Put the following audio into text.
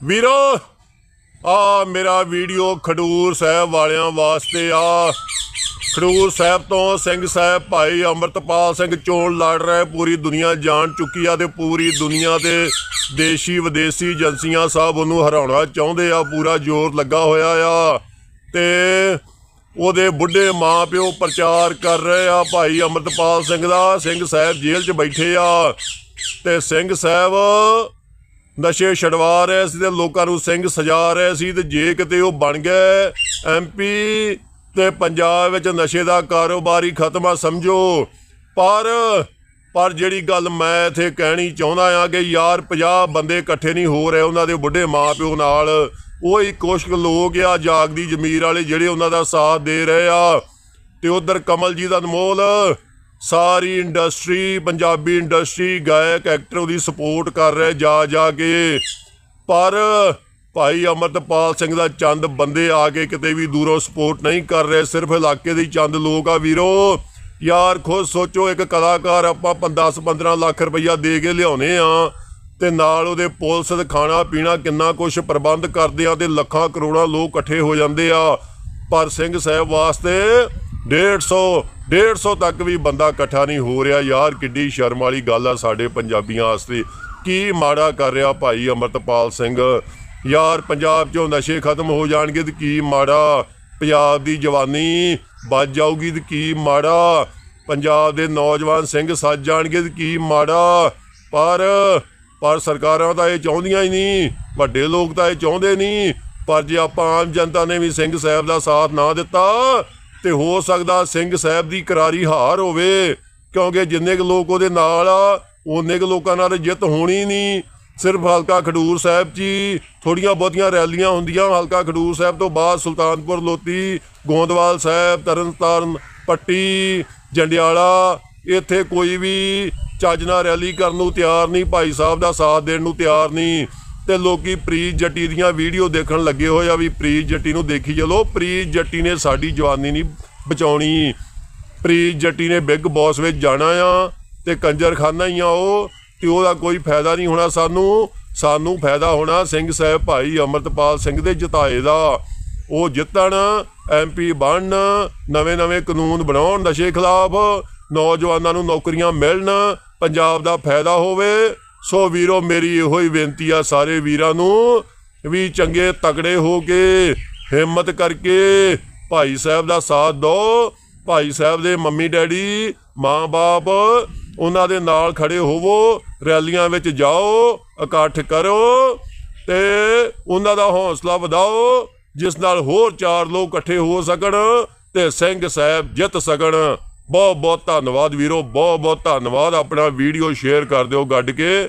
ਵੀਰੋ, ਆ ਮੇਰਾ ਵੀਡੀਓ ਖਡੂਰ ਸਾਹਿਬ ਵਾਲਿਆਂ ਵਾਸਤੇ ਆ। ਖਡੂਰ ਸਾਹਿਬ ਤੋਂ ਸਿੰਘ ਸਾਹਿਬ ਭਾਈ ਅੰਮ੍ਰਿਤਪਾਲ ਸਿੰਘ ਚੋਣ ਲੜ ਰਹੇ, ਪੂਰੀ ਦੁਨੀਆ ਜਾਣ ਚੁੱਕੀ ਆ ਤੇ ਪੂਰੀ ਦੁਨੀਆ ਦੇ ਦੇਸ਼ੀ ਵਿਦੇਸ਼ੀ ਏਜੰਸੀਆਂ ਸਭ ਉਹਨੂੰ ਹਰਾਉਣਾ ਚਾਹੁੰਦੇ ਆ, ਪੂਰਾ ਜ਼ੋਰ ਲੱਗਾ ਹੋਇਆ ਆ। ਤੇ ਉਹਦੇ ਬੁੱਢੇ ਮਾਂ ਪਿਓ ਪ੍ਰਚਾਰ ਕਰ ਰਹੇ ਆ ਭਾਈ ਅੰਮ੍ਰਿਤਪਾਲ ਸਿੰਘ ਦਾ, ਸਿੰਘ ਸਾਹਿਬ ਜੇਲ੍ਹ 'ਚ ਬੈਠੇ ਆ। ਤੇ ਸਿੰਘ ਸਾਹਿਬ ਨਸ਼ੇ ਛਡਵਾ ਰਹੇ ਸੀ ਤੇ ਲੋਕਾਂ ਨੂੰ ਸਿੰਘ ਸਜਾ ਰਹੇ ਸੀ ਤੇ ਜੇ ਕਿਤੇ ਉਹ ਬਣ ਗਏ। ਐਮਪੀ ਤੇ ਪੰਜਾਬ ਵਿੱਚ ਨਸ਼ੇ ਦਾ ਕਾਰੋਬਾਰ ਹੀ ਖਤਮ ਆ, ਸਮਝੋ। ਪਰ ਪਰ ਜਿਹੜੀ ਗੱਲ ਮੈਂ ਇੱਥੇ ਕਹਿਣੀ ਚਾਹੁੰਦਾ ਆ ਕਿ ਯਾਰ 50 ਬੰਦੇ ਇਕੱਠੇ ਨਹੀਂ ਹੋ ਰਹੇ ਉਹਨਾਂ ਦੇ ਬੁੱਢੇ ਮਾਪਿਓ ਨਾਲ, ਉਹ ਹੀ ਕੁਛ ਕੁ ਲੋਕ ਆ, ਜਾਗਦੀ ਜ਼ਮੀਰ ਵਾਲੇ ਜਿਹੜੇ ਉਹਨਾਂ ਦਾ ਸਾਥ ਦੇ ਰਹੇ ਆ। ਤੇ ਉਧਰ ਕਮਲ ਜੀ ਦਾ ਅਨਮੋਲ ਸਾਰੀ ਇੰਡਸਟਰੀ, ਪੰਜਾਬੀ ਇੰਡਸਟਰੀ, ਗਾਇਕ ਐਕਟਰ ਉਹਦੀ ਸਪੋਰਟ ਕਰ ਰਿਹਾ ਜਾ ਜਾ ਕੇ। ਪਰ ਭਾਈ ਅਮਰਤਪਾਲ ਸਿੰਘ ਦਾ ਚੰਦ ਬੰਦੇ ਆ ਕੇ ਕਿਤੇ ਵੀ ਦੂਰੋਂ ਸਪੋਰਟ ਨਹੀਂ ਕਰ ਰਹੇ, ਸਿਰਫ ਇਲਾਕੇ ਦੇ ਚੰਦ ਲੋਕ ਆ ਵੀਰੋ। ਯਾਰ ਖੁਦ ਸੋਚੋ, ਇੱਕ ਕਲਾਕਾਰ ਆਪਾਂ 10 15 ਲੱਖ ਰੁਪਈਆ ਦੇ ਕੇ ਲਿਆਉਨੇ ਆ ਤੇ ਨਾਲ ਉਹਦੇ ਪੁਲਿਸ ਦੇ ਖਾਣਾ, ਪੀਣਾ ਕਿੰਨਾ ਕੁਝ ਪ੍ਰਬੰਧ ਕਰਦੇ ਆ ਤੇ ਲੱਖਾਂ ਕਰੋੜਾਂ ਲੋਕ ਇਕੱਠੇ ਹੋ ਜਾਂਦੇ ਆ। ਪਰ ਸਿੰਘ ਸਾਹਿਬ ਵਾਸਤੇ 150 150 ਤੱਕ ਵੀ ਬੰਦਾ ਇਕੱਠਾ ਨਹੀਂ ਹੋ ਰਿਹਾ। ਯਾਰ, ਕਿੱਡੀ ਸ਼ਰਮ ਵਾਲੀ ਗੱਲ ਆ ਸਾਡੇ ਪੰਜਾਬੀਆਂ ਵਾਸਤੇ। ਕੀ ਮਾੜਾ ਕਰ ਰਿਹਾ ਭਾਈ ਅਮਰਤਪਾਲ ਸਿੰਘ? ਯਾਰ, ਪੰਜਾਬ 'ਚੋਂ ਨਸ਼ੇ ਖਤਮ ਹੋ ਜਾਣਗੇ ਤੇ ਕੀ ਮਾੜਾ? ਪੰਜਾਬ ਦੀ ਜਵਾਨੀ ਬਚ ਜਾਊਗੀ ਤੇ ਕੀ ਮਾੜਾ? ਪੰਜਾਬ ਦੇ ਨੌਜਵਾਨ ਸਿੰਘ ਸੱਜ ਜਾਣਗੇ ਤੇ ਕੀ ਮਾੜਾ? ਪਰ ਪਰ ਸਰਕਾਰਾਂ ਤਾਂ ਇਹ ਚਾਹੁੰਦੀਆਂ ਹੀ ਨਹੀਂ, ਵੱਡੇ ਲੋਕ ਤਾਂ ਇਹ ਚਾਹੁੰਦੇ ਨਹੀਂ। ਪਰ ਜੇ ਆਪਾਂ ਆਮ ਜਨਤਾ ਨੇ ਵੀ ਸਿੰਘ ਸਾਹਿਬ ਦਾ ਸਾਥ ਨਾ ਦਿੱਤਾ ਤੇ ਹੋ ਸਕਦਾ ਸਿੰਘ ਸਾਹਿਬ ਦੀ ਕਰਾਰੀ ਹਾਰ ਹੋਵੇ, ਕਿਉਂਕਿ ਜਿੰਨੇ ਕੁ ਲੋਕ ਉਹਦੇ ਨਾਲ ਆ, ਉਹਨੇ ਕੁ ਲੋਕਾਂ ਨਾਲ ਜਿੱਤ ਹੋਣੀ ਨਹੀਂ। ਸਿਰਫ ਹਲਕਾ ਖਡੂਰ ਸਾਹਿਬ 'ਚ ਹੀ ਥੋੜੀਆਂ ਬਹੁਤੀਆਂ ਰੈਲੀਆਂ ਹੁੰਦੀਆਂ ਹਲਕਾ ਖਡੂਰ ਸਾਹਿਬ ਤੋਂ ਬਾਅਦ ਸੁਲਤਾਨਪੁਰ ਲੋਤੀ ਗੋਂਦਵਾਲ ਸਾਹਿਬ, ਤਰਨਤਾਰਨ, ਪੱਟੀ, ਜੰਡਿਆਲਾ, ਇੱਥੇ ਕੋਈ ਵੀ ਚੱਜ ਨਾਲ ਰੈਲੀ ਕਰਨ ਨੂੰ ਤਿਆਰ ਨਹੀਂ, ਭਾਈ ਸਾਹਿਬ ਦਾ ਸਾਥ ਦੇਣ ਨੂੰ ਤਿਆਰ ਨਹੀਂ। ਤੇ ਲੋਕੀ ਪ੍ਰੀਤ ਜੱਟੀ ਦੀਆਂ ਵੀਡੀਓ ਦੇਖਣ ਲੱਗੇ ਹੋਏ ਆ ਵੀ ਪ੍ਰੀਤ ਜੱਟੀ ਨੂੰ ਦੇਖੀ ਚਲੋ। ਪ੍ਰੀਤ ਜੱਟੀ ਨੇ ਸਾਡੀ ਜਵਾਨੀ ਨਹੀਂ ਬਚਾਉਣੀ। ਪ੍ਰੀਤ ਜੱਟੀ ਨੇ ਬਿੱਗ ਬੌਸ ਵਿੱਚ ਜਾਣਾ ਆ ਤੇ ਕੰਜਰਖਾਨਾ ਹੀ ਆ ਉਹ ਤੇ ਉਹਦਾ ਕੋਈ ਫਾਇਦਾ ਨਹੀਂ ਹੋਣਾ ਸਾਨੂੰ। ਸਾਨੂੰ ਫਾਇਦਾ ਹੋਣਾ ਸਿੰਘ ਸਾਹਿਬ ਭਾਈ ਅਮਰਤਪਾਲ ਸਿੰਘ ਦੇ ਜਿਤਾਏ ਦਾ। ਉਹ ਜਿੱਤਣ ਐਮਪੀ ਬਣਨ ਨਵੇਂ-ਨਵੇਂ ਕਾਨੂੰਨ ਬਣਾਉਣ, ਨਸ਼ੇ ਖਿਲਾਫ ਨੌਜਵਾਨਾਂ ਨੂੰ ਨੌਕਰੀਆਂ ਮਿਲਣ, ਪੰਜਾਬ ਦਾ ਫਾਇਦਾ ਹੋਵੇ। ਸੋ ਵੀਰੋ, ਮੇਰੀ ਇਹੋ ਹੀ ਬੇਨਤੀ ਆ ਸਾਰੇ ਵੀਰਾਂ ਨੂੰ ਵੀ ਚੰਗੇ ਤਕੜੇ ਹੋ ਕੇ ਹਿੰਮਤ ਕਰਕੇ ਭਾਈ ਸਾਹਿਬ ਦਾ ਸਾਥ ਦਿਓ। ਭਾਈ ਸਾਹਿਬ ਦੇ ਮੰਮੀ ਡੈਡੀ ਮਾਂ-ਬਾਪ ਉਹਨਾਂ ਦੇ ਨਾਲ ਖੜੇ ਹੋਵੋ, ਰੈਲੀਆਂ ਵਿੱਚ ਜਾਓ, ਇਕੱਠ ਕਰੋ ਤੇ ਉਹਨਾਂ ਦਾ ਹੌਸਲਾ ਵਧਾਓ, ਜਿਸ ਨਾਲ ਹੋਰ ਚਾਰ ਲੋਕ ਇਕੱਠੇ ਹੋ ਸਕਣ ਤੇ ਸਿੰਘ ਸਾਹਿਬ ਜਿੱਤ ਸਕਣ। ਬਹੁਤ ਬਹੁਤ ਧੰਨਵਾਦ ਵੀਰੋ ਬਹੁਤ ਬਹੁਤ ਧੰਨਵਾਦ। ਆਪਣਾ ਵੀਡੀਓ ਸ਼ੇਅਰ ਕਰ ਦਿਓ ਗੱਡ ਕੇ।